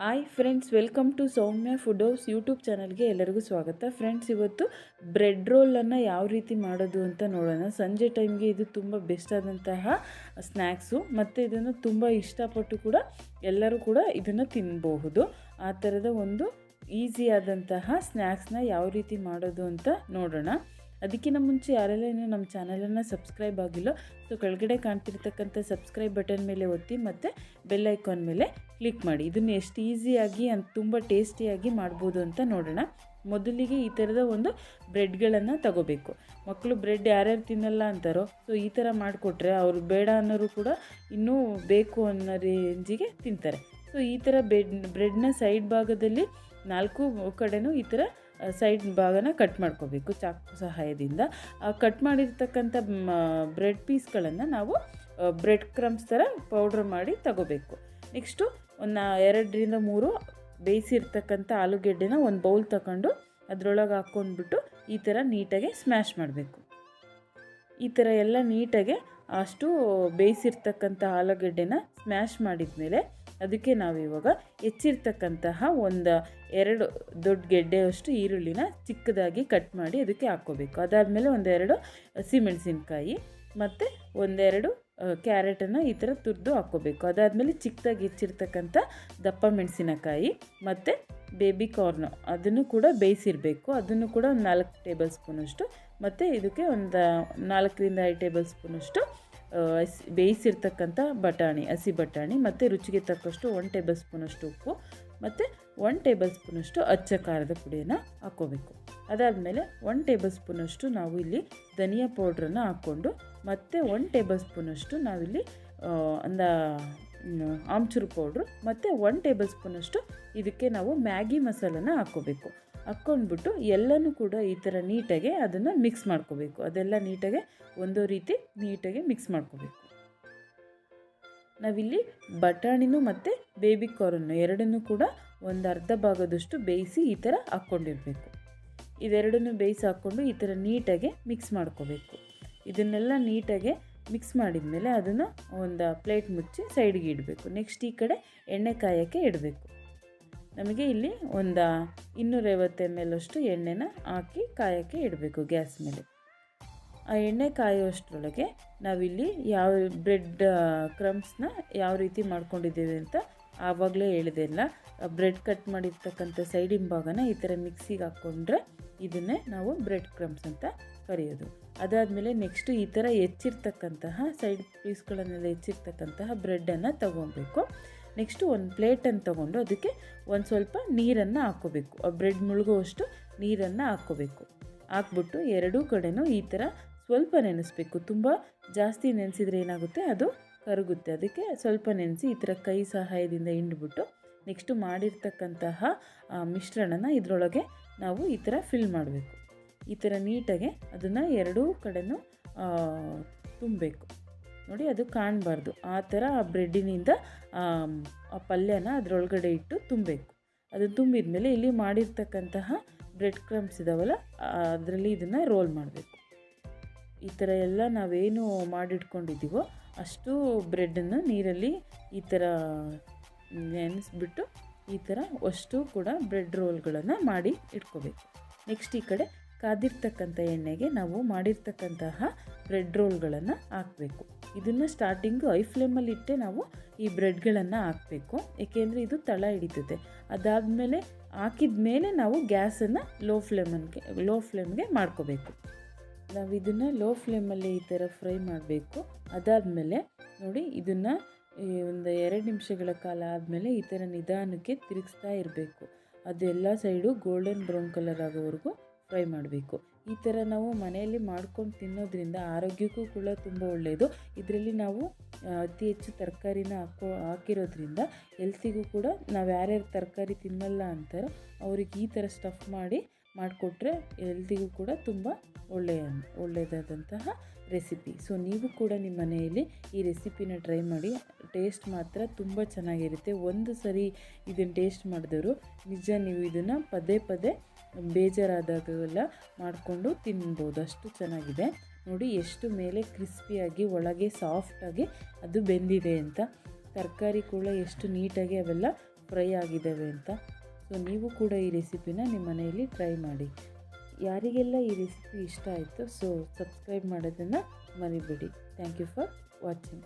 Hi friends welcome to Soumya food house YouTube ಚಾನಲ್ಗೆ ಎಲ್ಲರಿಗೂ ಸ್ವಾಗತ. ಫ್ರೆಂಡ್ಸ್ ಇವತ್ತು ಬ್ರೆಡ್ ರೋಲನ್ನು ಯಾವ ರೀತಿ ಮಾಡೋದು ಅಂತ ನೋಡೋಣ. ಸಂಜೆ ಟೈಮ್ಗೆ ಇದು ತುಂಬ ಬೆಸ್ಟ್ ಆದಂತಹ ಸ್ನ್ಯಾಕ್ಸು ಮತ್ತು ಇದನ್ನು ತುಂಬ ಇಷ್ಟಪಟ್ಟು ಕೂಡ ಎಲ್ಲರೂ ಕೂಡ ಇದನ್ನು ತಿನ್ನಬಹುದು ಆ ಥರದ ಒಂದು ಈಸಿಯಾದಂತಹ ಸ್ನ್ಯಾಕ್ಸ್ನ ಯಾವ ರೀತಿ ಮಾಡೋದು ಅಂತ ನೋಡೋಣ. ಅದಕ್ಕಿಂತ ಮುಂಚೆ ಯಾರೆಲ್ಲ ಇನ್ನೂ ನಮ್ಮ ಚಾನಲನ್ನು ಸಬ್ಸ್ಕ್ರೈಬ್ ಆಗಿಲ್ಲ, ಸೊ ಕೆಳಗಡೆ ಕಾಣ್ತಿರ್ತಕ್ಕಂಥ ಸಬ್ಸ್ಕ್ರೈಬ್ ಬಟನ್ ಮೇಲೆ ಒತ್ತಿ ಮತ್ತು ಬೆಲ್ ಐಕಾನ್ ಮೇಲೆ ಕ್ಲಿಕ್ ಮಾಡಿ. ಇದನ್ನು ಎಷ್ಟು ಈಸಿಯಾಗಿ ಅಂತ ತುಂಬ ಟೇಸ್ಟಿಯಾಗಿ ಮಾಡ್ಬೋದು ಅಂತ ನೋಡೋಣ. ಮೊದಲಿಗೆ ಈ ಥರದ ಒಂದು ಬ್ರೆಡ್ಗಳನ್ನು ತಗೋಬೇಕು. ಮಕ್ಕಳು ಬ್ರೆಡ್ ಯಾರ್ಯಾರು ತಿನ್ನಲ್ಲ ಅಂತಾರೋ, ಸೊ ಈ ಥರ ಮಾಡಿಕೊಟ್ರೆ ಅವರು ಬೇಡ ಅನ್ನೋರು ಕೂಡ ಇನ್ನೂ ಬೇಕು ಅನ್ನೋ ರೇಂಜಿಗೆ ತಿಂತಾರೆ. ಸೊ ಈ ಥರ ಬೆಡ್, ಬ್ರೆಡ್ನ ಸೈಡ್ ಭಾಗದಲ್ಲಿ ನಾಲ್ಕು ಕಡೆನೂ ಈ ಥರ ಸೈಡ್ ಭಾಗನ ಕಟ್ ಮಾಡ್ಕೋಬೇಕು ಚಾಕು ಸಹಾಯದಿಂದ. ಆ, ಕಟ್ ಮಾಡಿರ್ತಕ್ಕಂಥ ಬ್ರೆಡ್ ಪೀಸ್ಗಳನ್ನು ನಾವು ಬ್ರೆಡ್ ಕ್ರಮ್ಸ್ ಥರ ಪೌಡ್ರ್ ಮಾಡಿ ತಗೋಬೇಕು. ನೆಕ್ಸ್ಟು ಒಂದು ಎರಡರಿಂದ ಮೂರು ಬೇಯಿಸಿರ್ತಕ್ಕಂಥ ಆಲೂಗೆಡ್ಡೆನ ಒಂದು ಬೌಲ್ ತಗೊಂಡು ಅದರೊಳಗೆ ಹಾಕ್ಕೊಂಡ್ಬಿಟ್ಟು ಈ ಥರ ನೀಟಾಗಿ ಸ್ಮ್ಯಾಶ್ ಮಾಡಬೇಕು. ಈ ಥರ ಎಲ್ಲ ನೀಟಾಗಿ ಅಷ್ಟು ಬೇಯಿಸಿರ್ತಕ್ಕಂಥ ಆಲೂಗೆಡ್ಡೆನ ಸ್ಮ್ಯಾಶ್ ಮಾಡಿದ ಮೇಲೆ ಅದಕ್ಕೆ ನಾವು ಇವಾಗ ಹೆಚ್ಚಿರ್ತಕ್ಕಂತಹ ಒಂದು ಎರಡು ದೊಡ್ಡ ಗೆಡ್ಡೆಯಷ್ಟು ಈರುಳ್ಳಿನ ಚಿಕ್ಕದಾಗಿ ಕಟ್ ಮಾಡಿ ಅದಕ್ಕೆ ಹಾಕ್ಕೋಬೇಕು. ಅದಾದಮೇಲೆ ಒಂದೆರಡು ಹಸಿಮೆಣಸಿನ್ಕಾಯಿ ಮತ್ತು ಒಂದೆರಡು ಕ್ಯಾರೆಟನ್ನು ಈ ಥರ ತುರಿದು ಹಾಕ್ಕೋಬೇಕು. ಅದಾದಮೇಲೆ ಚಿಕ್ಕದಾಗಿ ಹೆಚ್ಚಿರ್ತಕ್ಕಂಥ ದಪ್ಪ ಮೆಣಸಿನಕಾಯಿ ಮತ್ತು ಬೇಬಿ ಕಾರ್ನು ಅದನ್ನು ಕೂಡ ಬೇಯಿಸಿರಬೇಕು. ಅದನ್ನು ಕೂಡ ಒಂದು ನಾಲ್ಕು ಟೇಬಲ್ ಸ್ಪೂನಷ್ಟು ಮತ್ತು ಇದಕ್ಕೆ ಒಂದು ನಾಲ್ಕರಿಂದ ಐದು ಟೇಬಲ್ ಸ್ಪೂನಷ್ಟು ಬೇಯಿಸಿರ್ತಕ್ಕಂಥ ಬಟಾಣಿ, ಹಸಿ ಬಟಾಣಿ ಮತ್ತು ರುಚಿಗೆ ತಕ್ಕಷ್ಟು ಒನ್ ಟೇಬಲ್ ಸ್ಪೂನಷ್ಟು ಉಪ್ಪು ಮತ್ತು ಒನ್ ಟೇಬಲ್ ಸ್ಪೂನಷ್ಟು ಅಚ್ಚ ಖಾರದ ಪುಡಿಯನ್ನು ಹಾಕ್ಕೋಬೇಕು. ಅದಾದಮೇಲೆ ಒನ್ ಟೇಬಲ್ ಸ್ಪೂನಷ್ಟು ನಾವು ಇಲ್ಲಿ ಧನಿಯಾ ಪೌಡ್ರನ್ನು ಹಾಕ್ಕೊಂಡು ಮತ್ತು ಒನ್ ಟೇಬಲ್ ಸ್ಪೂನಷ್ಟು ನಾವಿಲ್ಲಿ ಅಂದ ಆಮ್ಚೂರು ಪೌಡ್ರು ಮತ್ತು ಒನ್ ಟೇಬಲ್ ಸ್ಪೂನಷ್ಟು ಇದಕ್ಕೆ ನಾವು ಮ್ಯಾಗಿ ಮಸಾಲನ ಹಾಕ್ಕೋಬೇಕು. ಹಾಕ್ಕೊಂಡ್ಬಿಟ್ಟು ಎಲ್ಲನೂ ಕೂಡ ಈ ಥರ ನೀಟಾಗಿ ಅದನ್ನು ಮಿಕ್ಸ್ ಮಾಡ್ಕೋಬೇಕು. ಅದೆಲ್ಲ ನೀಟಾಗಿ ಒಂದೋ ರೀತಿ ನೀಟಾಗಿ ಮಿಕ್ಸ್ ಮಾಡ್ಕೋಬೇಕು. ನಾವಿಲ್ಲಿ ಬಟಾಣಿನೂ ಮತ್ತು ಬೇಬಿ ಕಾರನ್ನು ಎರಡನ್ನೂ ಕೂಡ ಒಂದು ಅರ್ಧ ಭಾಗದಷ್ಟು ಬೇಯಿಸಿ ಈ ಥರ ಹಾಕ್ಕೊಂಡಿರಬೇಕು. ಇದೆರಡನ್ನೂ ಬೇಯಿಸಿ ಹಾಕ್ಕೊಂಡು ಈ ಥರ ನೀಟಾಗಿ ಮಿಕ್ಸ್ ಮಾಡ್ಕೋಬೇಕು. ಇದನ್ನೆಲ್ಲ ನೀಟಾಗಿ ಮಿಕ್ಸ್ ಮಾಡಿದ ಮೇಲೆ ಅದನ್ನು ಒಂದು ಪ್ಲೇಟ್ ಮುಚ್ಚಿ ಸೈಡ್ಗೆ ಇಡಬೇಕು. ನೆಕ್ಸ್ಟ್ ಈ ಕಡೆ ಎಣ್ಣೆ ಕಾಯೋಕ್ಕೆ ಇಡಬೇಕು. ನಮಗೆ ಇಲ್ಲಿ ಒಂದು ಇನ್ನೂರೈವತ್ತು ಎಂ ಎಲ್ ಅಷ್ಟು ಎಣ್ಣೆನ ಹಾಕಿ ಕಾಯೋಕ್ಕೆ ಇಡಬೇಕು ಗ್ಯಾಸ್ ಮೇಲೆ. ಆ ಎಣ್ಣೆ ಕಾಯೋಷ್ಟರೊಳಗೆ ನಾವಿಲ್ಲಿ ಯಾವ ಬ್ರೆಡ್ ಕ್ರಮ್ಸ್ನ ಯಾವ ರೀತಿ ಮಾಡ್ಕೊಂಡಿದ್ದೇವೆ ಅಂತ ಆವಾಗಲೇ ಹೇಳಿದೆಲ್ಲ ಬ್ರೆಡ್ ಕಟ್ ಮಾಡಿರ್ತಕ್ಕಂಥ ಸೈಡಿನ ಭಾಗನ ಈ ಥರ ಮಿಕ್ಸಿಗೆ ಹಾಕ್ಕೊಂಡ್ರೆ ಇದನ್ನೇ ನಾವು ಬ್ರೆಡ್ ಕ್ರಮ್ಸ್ ಅಂತ ಕರೆಯೋದು. ಅದಾದಮೇಲೆ ನೆಕ್ಸ್ಟು ಈ ಥರ ಹೆಚ್ಚಿರ್ತಕ್ಕಂತಹ ಸೈಡ್ ಪೀಸ್ಗಳನ್ನೆಲ್ಲ ಹೆಚ್ಚಿರ್ತಕ್ಕಂತಹ ಬ್ರೆಡ್ಡನ್ನು ತಗೊಬೇಕು. ನೆಕ್ಸ್ಟು ಒಂದು ಪ್ಲೇಟನ್ನು ತೊಗೊಂಡು ಅದಕ್ಕೆ ಒಂದು ಸ್ವಲ್ಪ ನೀರನ್ನು ಹಾಕ್ಕೋಬೇಕು. ಆ ಬ್ರೆಡ್ ಮುಳುಗುವಷ್ಟು ನೀರನ್ನು ಹಾಕ್ಕೋಬೇಕು. ಹಾಕ್ಬಿಟ್ಟು ಎರಡೂ ಕಡೆನೂ ಈ ಥರ ಸ್ವಲ್ಪ ನೆನೆಸ್ಬೇಕು. ತುಂಬ ಜಾಸ್ತಿ ನೆನೆಸಿದ್ರೆ ಏನಾಗುತ್ತೆ? ಅದು ಕರಗುತ್ತೆ. ಅದಕ್ಕೆ ಸ್ವಲ್ಪ ನೆನೆಸಿ ಈ ಥರ ಕೈ ಸಹಾಯದಿಂದ ಹಿಂಡ್ಬಿಟ್ಟು ನೆಕ್ಸ್ಟು ಮಾಡಿರ್ತಕ್ಕಂತಹ ಮಿಶ್ರಣನ ಇದರೊಳಗೆ ನಾವು ಈ ಥರ ಫಿಲ್ ಮಾಡಬೇಕು. ಈ ಥರ ನೀಟಾಗಿ ಅದನ್ನು ಎರಡೂ ಕಡೆನೂ ತುಂಬಬೇಕು. ನೋಡಿ ಅದು ಕಾಣಬಾರ್ದು. ಆ ಥರ ಆ ಬ್ರೆಡ್ಡಿನಿಂದ, ಆ ಪಲ್ಯನ ಅದರೊಳಗಡೆ ಇಟ್ಟು ತುಂಬಬೇಕು. ಅದು ತುಂಬಿದ ಮೇಲೆ ಇಲ್ಲಿ ಮಾಡಿರ್ತಕ್ಕಂತಹ ಬ್ರೆಡ್ ಕ್ರಮ್ಸ್ ಇದಾವಲ್ಲ ಅದರಲ್ಲಿ ಇದನ್ನು ರೋಲ್ ಮಾಡಬೇಕು. ಈ ಥರ ಎಲ್ಲ ನಾವೇನು ಮಾಡಿಟ್ಕೊಂಡಿದ್ದೀವೋ ಅಷ್ಟು ಬ್ರೆಡ್ಡನ್ನು ನೀರಲ್ಲಿ ಈ ಥರ ನೆನೆಸ್ಬಿಟ್ಟು ಈ ಥರ ಅಷ್ಟು ಕೂಡ ಬ್ರೆಡ್ ರೋಲ್ಗಳನ್ನು ಮಾಡಿ ಇಟ್ಕೋಬೇಕು. ನೆಕ್ಸ್ಟ್ ಈ ಕಡೆ ಕಾದಿರ್ತಕ್ಕಂಥ ಎಣ್ಣೆಗೆ ನಾವು ಮಾಡಿರ್ತಕ್ಕಂತಹ ಬ್ರೆಡ್ ರೋಲ್ಗಳನ್ನು ಹಾಕಬೇಕು. ಇದನ್ನು ಸ್ಟಾರ್ಟಿಂಗು ಐ ಫ್ಲೇಮಲ್ಲಿ ಇಟ್ಟೆ ನಾವು ಈ ಬ್ರೆಡ್ಗಳನ್ನು ಹಾಕಬೇಕು. ಏಕೆಂದರೆ ಇದು ತಳ ಹಿಡಿತದೆ. ಅದಾದಮೇಲೆ ಹಾಕಿದ ಮೇಲೆ ನಾವು ಗ್ಯಾಸನ್ನು ಲೋ ಫ್ಲೇಮನ್ಗೆ ಲೋ ಫ್ಲೇಮ್ಗೆ ಮಾಡ್ಕೋಬೇಕು. ನಾವು ಇದನ್ನು ಲೋ ಫ್ಲೇಮಲ್ಲಿ ಈ ಥರ ಫ್ರೈ ಮಾಡಬೇಕು. ಅದಾದಮೇಲೆ ನೋಡಿ ಇದನ್ನು ಒಂದು ಎರಡು ನಿಮಿಷಗಳ ಕಾಲ ಆದಮೇಲೆ ಈ ಥರ ನಿಧಾನಕ್ಕೆ ತಿರುಗಿಸ್ತಾ ಇರಬೇಕು. ಅದೆಲ್ಲ ಸೈಡು ಗೋಲ್ಡನ್ ಬ್ರೌನ್ ಕಲರ್ ಆಗೋವರೆಗೂ ಫ್ರೈ ಮಾಡಬೇಕು. ಈ ಥರ ನಾವು ಮನೆಯಲ್ಲಿ ಮಾಡ್ಕೊಂಡು ತಿನ್ನೋದ್ರಿಂದ ಆರೋಗ್ಯಕ್ಕೂ ಕೂಡ ತುಂಬ ಒಳ್ಳೆಯದು ಇದರಲ್ಲಿ ನಾವು ಅತಿ ಹೆಚ್ಚು ತರಕಾರಿನ ಹಾಕೋ, ಹಾಕಿರೋದ್ರಿಂದ ಎಲ್ತಿಗೂ ಕೂಡ ನಾವು ಯಾರ್ಯಾರು ತರಕಾರಿ ತಿನ್ನಲ್ಲ ಅಂತಾರೋ ಅವ್ರಿಗೆ ಈ ಥರ ಸ್ಟಫ್ ಮಾಡಿ, ಮಾಡಿಕೊಟ್ರೆ ಹೆಲ್ತಿಗೂ ಕೂಡ ತುಂಬ ಒಳ್ಳೆಯ ಒಳ್ಳೆಯದಾದಂತಹ ರೆಸಿಪಿ ಸೊ ನೀವು ಕೂಡ ನಿಮ್ಮ ಮನೆಯಲ್ಲಿ ಈ ರೆಸಿಪಿನ ಟ್ರೈ ಮಾಡಿ ಟೇಸ್ಟ್ ಮಾತ್ರ ತುಂಬ ಚೆನ್ನಾಗಿರುತ್ತೆ. ಒಂದು ಸರಿ ಇದನ್ನು ಟೇಸ್ಟ್ ಮಾಡಿದವರು ನಿಜ ನೀವು ಇದನ್ನು ಪದೇ ಪದೇ ಬೇಜಾರಾದಾಗೆಲ್ಲ ಮಾಡಿಕೊಂಡು ತಿನ್ಬೋದು. ಅಷ್ಟು ಚೆನ್ನಾಗಿದೆ. ನೋಡಿ ಎಷ್ಟು ಮೇಲೆ ಕ್ರಿಸ್ಪಿಯಾಗಿ, ಒಳಗೆ ಸಾಫ್ಟಾಗಿ ಅದು ಬೆಂದಿದೆ ಅಂತ. ತರಕಾರಿ ಕೂಡ ಎಷ್ಟು ನೀಟಾಗಿ ಅವೆಲ್ಲ ಫ್ರೈ ಆಗಿದ್ದಾವೆ ಅಂತ. ಸೊ, ನೀವು ಕೂಡ ಈ ರೆಸಿಪಿನ ನಿಮ್ಮ ಮನೆಯಲ್ಲಿ ಟ್ರೈ ಮಾಡಿ. ಯಾರಿಗೆಲ್ಲ ಈ ರೆಸಿಪಿ ಇಷ್ಟ ಆಯಿತು, ಸೊ, ಸಬ್ಸ್ಕ್ರೈಬ್ ಮಾಡೋದನ್ನು ಮರಿಬೇಡಿ. Thank you for watching.